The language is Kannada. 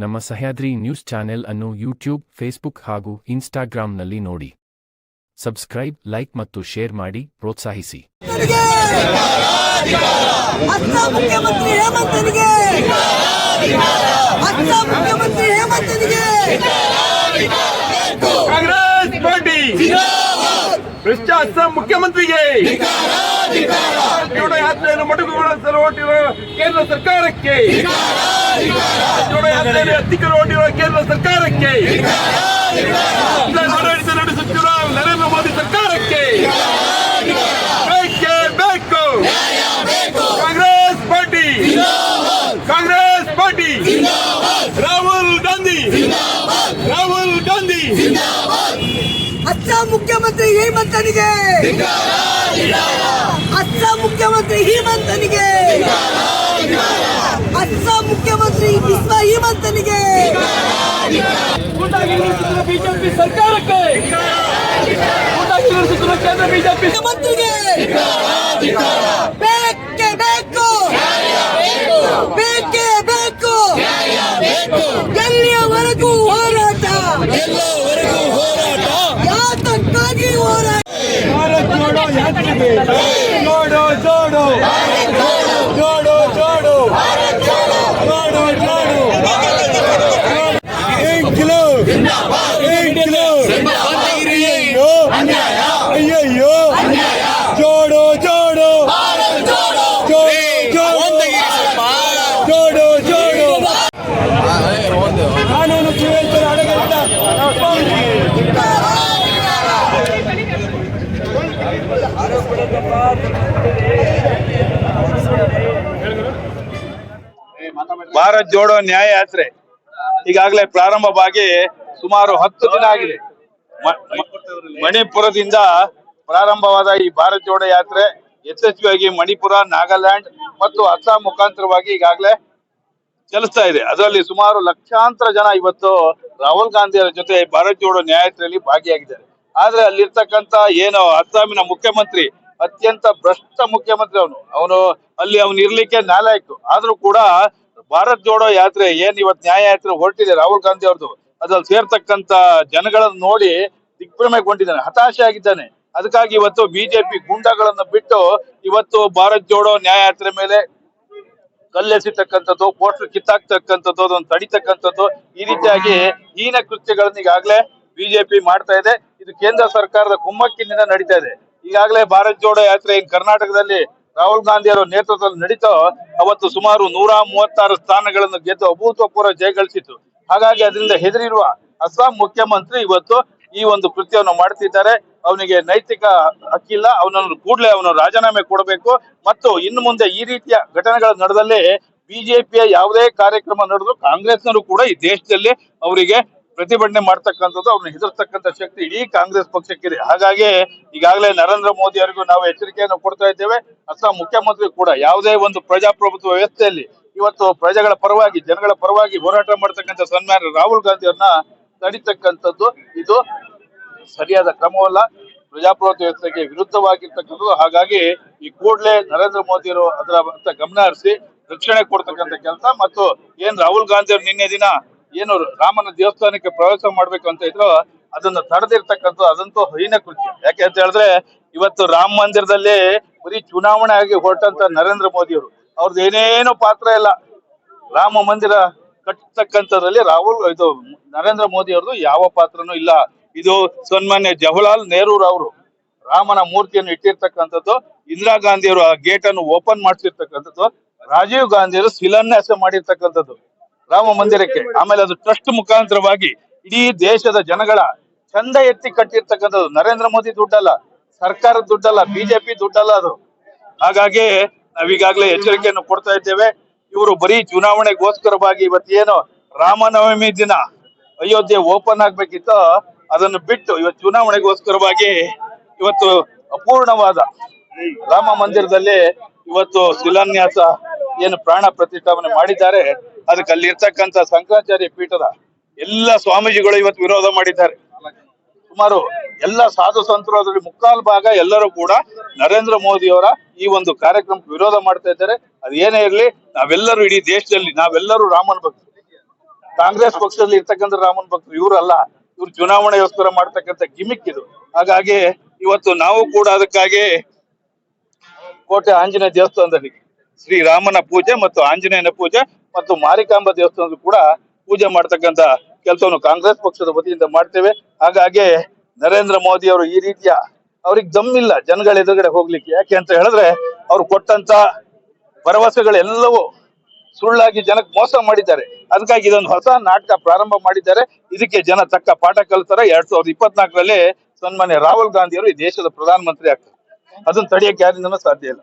ನಮ್ಮ ಸಹ್ಯಾದ್ರಿ ನ್ಯೂಸ್ ಚಾನೆಲ್ ಅನ್ನು ಯೂಟ್ಯೂಬ್ ಫೇಸ್ಬುಕ್ ಹಾಗೂ ಇನ್ಸ್ಟಾಗ್ರಾಂನಲ್ಲಿ ನೋಡಿ. ಸಬ್ಸ್ಕ್ರೈಬ್ ಲೈಕ್ ಮತ್ತು ಶೇರ್ ಮಾಡಿ ಪ್ರೋತ್ಸಾಹಿಸಿ. ಮುಖ್ಯಮಂತ್ರಿಗೆ! ಜೋಡೋ ಯಾತ್ರೆಯನ್ನು ಮೊಟಕುಗೊಳಿಸಲು ಹೊರಟಿರುವ ಕೇಂದ್ರ ಸರ್ಕಾರಕ್ಕೆ! ಯಾತ್ರೆಯನ್ನು ಹತ್ತಿಕ್ಕಲು ಹೊರಟಿರುವ ಕೇಂದ್ರ ಸರ್ಕಾರಕ್ಕೆ. ಆಡಳಿತ ನಡೆಸುತ್ತಿರುವ ನರೇಂದ್ರ ಮೋದಿ ಸರ್ಕಾರಕ್ಕೆ. ಬೇಕೇ ಬೇಕು. ಕಾಂಗ್ರೆಸ್ ಪಾರ್ಟಿ. ಕಾಂಗ್ರೆಸ್ ಪಾರ್ಟಿ. ರಾಹುಲ್ ಗಾಂಧಿ. ರಾಹುಲ್ ಗಾಂಧಿ. ಅಸ್ಸಾಂ ಮುಖ್ಯಮಂತ್ರಿ ಹೇಮಂತನಿಗೆ ಅಸ್ಸಾಂ ಮುಖ್ಯಮಂತ್ರಿ ಹೇಮಂತನಿಗೆ ಅತ್ತ ಮುಖ್ಯಮಂತ್ರಿ ವಿಶ್ವ ಹೇಮಂತನಿಗೆ ಬಿಜೆಪಿ ಸರ್ಕಾರಕ್ಕೆ. ಕೇಂದ್ರ ಬಿಜೆಪಿ ಮುಖ್ಯಮಂತ್ರಿಗೆ. ಬೇಕೇ ಬೇಕು. ಬೇಕೇ ಬೇಕು. ಎಲ್ಲಿಯವರೆಗೂ ಹೋರಾಟ. ಯಾತಕ್ಕಾಗಿ ಹೋರಾಟ. ಭಾರತ್ ಜೋಡೋ ಯಾತ್ರೆಗೆ. ಜೋಡೋ ಜೋಡೋ ಜೋಡೋ ಜೋಡೋ ಜೋಡೋ ಜೋಡೋ ಕಿಲೋ ಕಿಲೋ ಅಯ್ಯಯ್ಯೋ. ಜೋಡೋ ಜೋಡೋ. ಜೋಡೋ. ಜೋಡೋ ಕಾನೂನು ಅಡಗಲಿದ್ದ ಭಾರತ್ ಜೋಡೋ ನ್ಯಾಯ ಯಾತ್ರೆ ಈಗಾಗಲೇ ಪ್ರಾರಂಭವಾಗಿ ಸುಮಾರು ಹತ್ತು ದಿನ ಆಗಿದೆ. ಮಣಿಪುರದಿಂದ ಪ್ರಾರಂಭವಾದ ಈ ಭಾರತ್ ಜೋಡ ಯಾತ್ರೆ ಯಶಸ್ವಿಯಾಗಿ ಮಣಿಪುರ, ನಾಗಾಲ್ಯಾಂಡ್ ಮತ್ತು ಅಸ್ಸಾಂ ಮುಖಾಂತರವಾಗಿ ಈಗಾಗಲೇ ಚಲಿಸ್ತಾ ಇದೆ. ಅದರಲ್ಲಿ ಸುಮಾರು ಲಕ್ಷಾಂತರ ಜನ ಇವತ್ತು ರಾಹುಲ್ ಗಾಂಧಿ ಜೊತೆ ಭಾರತ್ ಜೋಡೋ ನ್ಯಾಯಾತ್ರೆಯಲ್ಲಿ ಭಾಗಿಯಾಗಿದ್ದಾರೆ. ಆದ್ರೆ ಅಲ್ಲಿರ್ತಕ್ಕಂತ ಏನು ಅಸ್ಸಾಮಿನ ಮುಖ್ಯಮಂತ್ರಿ, ಅತ್ಯಂತ ಭ್ರಷ್ಟ ಮುಖ್ಯಮಂತ್ರಿ ಅವನು. ಅವನು ಅಲ್ಲಿ ಅವನು ಇರ್ಲಿಕ್ಕೆ ನಾಲಾಯ್ತು. ಆದ್ರೂ ಕೂಡ ಭಾರತ್ ಜೋಡೋ ಯಾತ್ರೆ ಏನ್ ಇವತ್ತು ನ್ಯಾಯ ಯಾತ್ರೆ ಹೊರಟಿದೆ ರಾಹುಲ್ ಗಾಂಧಿ ಅವ್ರದ್ದು ಅದ್ರಲ್ಲಿ ಸೇರ್ತಕ್ಕಂತ ಜನಗಳನ್ನ ನೋಡಿ ದಿಗ್ಭ್ರಮೆಗೊಂಡಿದ್ದಾನೆ ಹತಾಶೆ ಆಗಿದ್ದಾನೆ ಅದಕ್ಕಾಗಿ ಇವತ್ತು ಬಿಜೆಪಿ ಗುಂಡಗಳನ್ನು ಬಿಟ್ಟು ಇವತ್ತು ಭಾರತ್ ಜೋಡೋ ನ್ಯಾಯಯಾತ್ರೆ ಮೇಲೆ ಕಲ್ಲೆಸಿತಕ್ಕಂಥದ್ದು ಪೋಸ್ಟರ್ ಕಿತ್ತಾಕ್ತಕ್ಕಂಥದ್ದು, ಅದನ್ನು ತಡಿತಕ್ಕಂಥದ್ದು ಈ ರೀತಿಯಾಗಿ ಹೀನ ಕೃತ್ಯಗಳನ್ನ ಈಗಾಗಲೇ ಬಿಜೆಪಿ ಮಾಡ್ತಾ ಇದೆ. ಇದು ಕೇಂದ್ರ ಸರ್ಕಾರದ ಕುಮ್ಮಕ್ಕಿನಿಂದ ನಡೀತಾ ಇದೆ. ಈಗಾಗಲೇ ಭಾರತ್ ಜೋಡೋ ಯಾತ್ರೆ ಕರ್ನಾಟಕದಲ್ಲಿ ರಾಹುಲ್ ಗಾಂಧಿ ಅವರ ನೇತೃತ್ವದಲ್ಲಿ ನಡೀತೋ, ಅವತ್ತು ಸುಮಾರು ನೂರ ಮೂವತ್ತಾರು ಸ್ಥಾನಗಳನ್ನು ಗೆದ್ದು ಅಭೂತಪೂರ್ವ ಜಯಗಳಿಸಿತು ಹಾಗಾಗಿ ಅದರಿಂದ ಹೆದರಿರುವ ಅಸ್ಸಾಂ ಮುಖ್ಯಮಂತ್ರಿ ಇವತ್ತು ಈ ಒಂದು ಕೃತ್ಯವನ್ನು ಮಾಡ್ತಿದ್ದಾರೆ. ಅವನಿಗೆ ನೈತಿಕ ಹಕ್ಕಿಲ್ಲ, ಅವನನ್ನು ಕೂಡಲೇ ಅವನು ರಾಜೀನಾಮೆ ಕೊಡಬೇಕು. ಮತ್ತು ಇನ್ನು ಮುಂದೆ ಈ ರೀತಿಯ ಘಟನೆಗಳು ನಡೆದಲ್ಲಿ ಬಿಜೆಪಿಯ ಯಾವುದೇ ಕಾರ್ಯಕ್ರಮ ನಡೆದ್ರು ಕಾಂಗ್ರೆಸ್ನವರು ಕೂಡ ಈ ದೇಶದಲ್ಲಿ ಅವರಿಗೆ ಪ್ರತಿಭಟನೆ ಮಾಡ್ತಕ್ಕಂಥದ್ದು, ಅವ್ರನ್ನ ಹೆದರ್ತಕ್ಕಂಥ ಶಕ್ತಿ ಇಡೀ ಕಾಂಗ್ರೆಸ್ ಪಕ್ಷಕ್ಕಿದೆ ಹಾಗಾಗಿ ಈಗಾಗಲೇ ನರೇಂದ್ರ ಮೋದಿ ಅವರಿಗೂ ನಾವು ಎಚ್ಚರಿಕೆಯನ್ನು ಕೊಡ್ತಾ ಇದ್ದೇವೆ. ಅಸ್ಸಾಂ ಮುಖ್ಯಮಂತ್ರಿ ಕೂಡ ಯಾವುದೇ ಒಂದು ಪ್ರಜಾಪ್ರಭುತ್ವ ವ್ಯವಸ್ಥೆಯಲ್ಲಿ ಇವತ್ತು ಪ್ರಜೆಗಳ ಪರವಾಗಿ, ಜನಗಳ ಪರವಾಗಿ ಹೋರಾಟ ಮಾಡ್ತಕ್ಕಂಥ ಸನ್ಮಾನ್ಯ ರಾಹುಲ್ ಗಾಂಧಿ ಅವ್ರನ್ನ ತಡಿತಕ್ಕಂಥದ್ದು ಇದು ಸರಿಯಾದ ಕ್ರಮವಲ್ಲ. ಪ್ರಜಾಪ್ರಭುತ್ವಕ್ಕೆ ವಿರುದ್ಧವಾಗಿರ್ತಕ್ಕಂಥದ್ದು. ಹಾಗಾಗಿ ಈ ಕೂಡಲೇ ನರೇಂದ್ರ ಮೋದಿ ಅವರು ಅದರ ಗಮನ ಹರಿಸಿ, ರಕ್ಷಣೆ ಕೊಡ್ತಕ್ಕಂಥ ಕೆಲಸ ಮತ್ತು ಏನ್ ರಾಹುಲ್ ಗಾಂಧಿ ಅವರು ನಿನ್ನೆ ದಿನ ಏನು ರಾಮನ ದೇವಸ್ಥಾನಕ್ಕೆ ಪ್ರವೇಶ ಮಾಡ್ಬೇಕು ಅಂತ ಇದ್ರು, ಅದನ್ನ ತಡೆದಿರ್ತಕ್ಕಂಥದ್ದು ಅದಂತೂ ಹೈನ ಕೃತ್ಯ. ಯಾಕೆ ಅಂತ ಹೇಳಿದ್ರೆ, ಇವತ್ತು ರಾಮ ಮಂದಿರದಲ್ಲಿ ಬರೀ ಚುನಾವಣೆ ಆಗಿ ಹೊರಟಂತ ನರೇಂದ್ರ ಮೋದಿ ಅವರು ಅವ್ರದ್ದು ಏನೇನು ಪಾತ್ರ ಇಲ್ಲ ರಾಮ ಮಂದಿರ ಕಟ್ಟತಕ್ಕಂಥದ್ರಲ್ಲಿ ರಾಹುಲ್, ಇದು ನರೇಂದ್ರ ಮೋದಿ ಅವ್ರದ್ದು ಯಾವ ಪಾತ್ರನೂ ಇಲ್ಲ. ಇದು ಸನ್ಮಾನ್ಯ ಜವಹರ್ಲಾಲ್ ನೆಹರು ಅವರು ರಾಮನ ಮೂರ್ತಿಯನ್ನು ಇಟ್ಟಿರ್ತಕ್ಕಂಥದ್ದು, ಇಂದಿರಾ ಗಾಂಧಿ ಅವರು ಆ ಗೇಟ್ ಅನ್ನು ಓಪನ್ ಮಾಡಿಸಿರ್ತಕ್ಕಂಥದ್ದು, ರಾಜೀವ್ ಗಾಂಧಿ ಅವರು ಶಿಲಾನ್ಯಾಸ ಮಾಡಿರ್ತಕ್ಕಂಥದ್ದು ರಾಮ ಮಂದಿರಕ್ಕೆ. ಆಮೇಲೆ ಅದು ಟ್ರಸ್ಟ್ ಮುಖಾಂತರವಾಗಿ ಇಡೀ ದೇಶದ ಜನಗಳ ಚಂದ ಎತ್ತಿ ಕಟ್ಟಿರ್ತಕ್ಕಂಥದ್ದು ನರೇಂದ್ರ ಮೋದಿ ದುಡ್ಡಲ್ಲ, ಸರ್ಕಾರದ ದುಡ್ಡಲ್ಲ, ಬಿಜೆಪಿ ದುಡ್ಡಲ್ಲ ಅದು. ಹಾಗಾಗಿ ನಾವೀಗಾಗಲೇ ಎಚ್ಚರಿಕೆಯನ್ನು ಕೊಡ್ತಾ ಇದ್ದೇವೆ. ಇವರು ಬರೀ ಚುನಾವಣೆಗೋಸ್ಕರವಾಗಿ ಇವತ್ತೇನು ರಾಮನವಮಿ ದಿನ ಅಯೋಧ್ಯೆ ಓಪನ್ ಆಗ್ಬೇಕಿತ್ತು. ಅದನ್ನು ಬಿಟ್ಟು ಇವತ್ತು ಚುನಾವಣೆಗೋಸ್ಕರವಾಗಿ ಇವತ್ತು ಅಪೂರ್ಣವಾದ ರಾಮ ಮಂದಿರದಲ್ಲಿ ಇವತ್ತು ಶಿಲಾನ್ಯಾಸ ಏನು ಪ್ರಾಣ ಪ್ರತಿಷ್ಠಾಪನೆ ಮಾಡಿದ್ದಾರೆ. ಅದಕ್ಕೆ ಅಲ್ಲಿ ಇರ್ತಕ್ಕಂಥ ಶಂಕರಾಚಾರ್ಯ ಪೀಠದ ಎಲ್ಲ ಸ್ವಾಮೀಜಿಗಳು ಇವತ್ತು ವಿರೋಧ ಮಾಡಿದ್ದಾರೆ. ಸುಮಾರು ಎಲ್ಲ ಸಾಧು ಸಂತರು ಅದರಲ್ಲಿ ಮುಕ್ಕಾಲು ಭಾಗ ಎಲ್ಲರೂ ಕೂಡ ನರೇಂದ್ರ ಮೋದಿ ಅವರ ಈ ಒಂದು ಕಾರ್ಯಕ್ರಮಕ್ಕೆ ವಿರೋಧ ಮಾಡ್ತಾ ಇದ್ದಾರೆ. ಅದು ಏನೇ ಇರಲಿ, ನಾವೆಲ್ಲರೂ ಇಡೀ ದೇಶದಲ್ಲಿ, ನಾವೆಲ್ಲರೂ ರಾಮನ ಭಕ್ತರು. ಕಾಂಗ್ರೆಸ್ ಪಕ್ಷದಲ್ಲಿ ಇರ್ತಕ್ಕಂಥ ರಾಮನ್ ಭಕ್ತರು ಇವರಲ್ಲ ಇವ್ರು ಚುನಾವಣೆಗೋಸ್ಕರ ಮಾಡ್ತಕ್ಕಂಥ ಗಿಮಿಕ್ ಇದು. ಹಾಗಾಗಿ ಇವತ್ತು ನಾವು ಕೂಡ ಅದಕ್ಕಾಗಿ ಕೋಟೆ ಆಂಜನೇಯ ದೇವಸ್ಥಾನದಲ್ಲಿ ಶ್ರೀರಾಮನ ಪೂಜೆ ಮತ್ತು ಆಂಜನೇಯನ ಪೂಜೆ ಮತ್ತು ಮಾರಿಕಾಂಬ ದೇವಸ್ಥಾನದ ಕೂಡ ಪೂಜೆ ಮಾಡ್ತಕ್ಕಂತ ಕೆಲಸವನ್ನು ಕಾಂಗ್ರೆಸ್ ಪಕ್ಷದ ವತಿಯಿಂದ ಮಾಡ್ತೇವೆ. ಹಾಗಾಗಿ ನರೇಂದ್ರ ಮೋದಿ ಅವರು ಈ ರೀತಿಯ ಅವ್ರಿಗೆ ದಮ್ಮಿಲ್ಲ ಜನಗಳ ಎದುರುಗಡೆ ಹೋಗ್ಲಿಕ್ಕೆ. ಯಾಕೆ ಅಂತ ಹೇಳಿದ್ರೆ ಅವ್ರು ಕೊಟ್ಟಂತ ಭರವಸೆಗಳೆಲ್ಲವೂ ಸುಳ್ಳಾಗಿ ಜನಕ್ಕೆ ಮೋಸ ಮಾಡಿದ್ದಾರೆ. ಅದಕ್ಕಾಗಿ ಇದೊಂದು ಹೊಸ ನಾಟಕ ಪ್ರಾರಂಭ ಮಾಡಿದ್ದಾರೆ. ಇದಕ್ಕೆ ಜನ ತಕ್ಕ ಪಾಠ ಕಲಿತಾರೆ ಎರಡ್ ಸಾವಿರದ ಇಪ್ಪತ್ನಾಲ್ಕರಲ್ಲಿ ಸನ್ಮಾನ್ಯ ರಾಹುಲ್ ಗಾಂಧಿ ಅವರು ಈ ದೇಶದ ಪ್ರಧಾನಮಂತ್ರಿ ಆಗ್ತಾರೆ. ಅದನ್ನ ತಡೆಯಕ್ಕೆ ಯಾರಿಂದನೂ ಸಾಧ್ಯ ಇಲ್ಲ.